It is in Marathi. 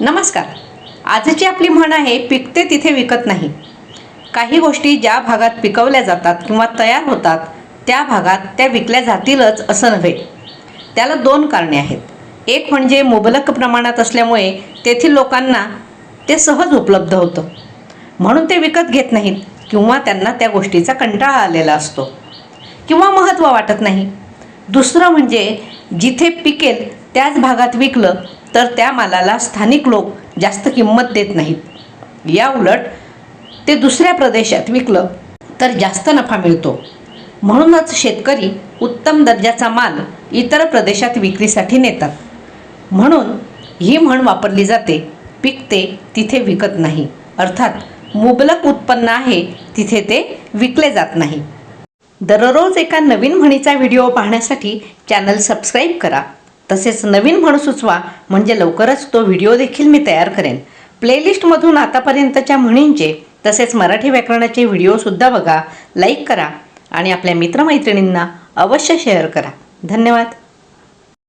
नमस्कार. आजची आपली म्हण आहे पिकते तिथे विकत नाही. काही गोष्टी ज्या भागात पिकवल्या जातात किंवा तयार होतात त्या भागात त्या विकल्या जातीलच असं नव्हे. त्याला दोन कारणे आहेत. एक म्हणजे मुबलक प्रमाणात असल्यामुळे तेथील लोकांना ते सहज उपलब्ध होतं. म्हणून ते विकत घेत नाहीत किंवा त्यांना त्या गोष्टीचा कंटाळा आलेला असतो. किंवा महत्त्व वाटत नाही. दुसरं म्हणजे जिथे पिकेल त्याच भागात विकलं तर त्या मालाला स्थानिक लोक जास्त किंमत देत नाहीत. या उलट ते दुसऱ्या प्रदेशात विकलं तर जास्त नफा मिळतो. म्हणूनच शेतकरी उत्तम दर्जाचा माल इतर प्रदेशात विक्रीसाठी नेतात. म्हणून ही म्हण वापरली जाते पिकते तिथे विकत नाही. अर्थात मुबलक उत्पन्न आहे तिथे ते विकले जात नाही. दररोज एका नवीन म्हणीचा व्हिडिओ पाहण्यासाठी चॅनल सबस्क्राईब करा. तसेच नवीन म्हण सुचवा म्हणजे लवकरच तो व्हिडिओ देखील मी तयार करेन. प्लेलिस्टमधून आतापर्यंतच्या म्हणींचे तसेच मराठी व्याकरणाचे व्हिडिओसुद्धा बघा लाईक करा आणि आपल्या मित्रमैत्रिणींना अवश्य शेअर करा. धन्यवाद.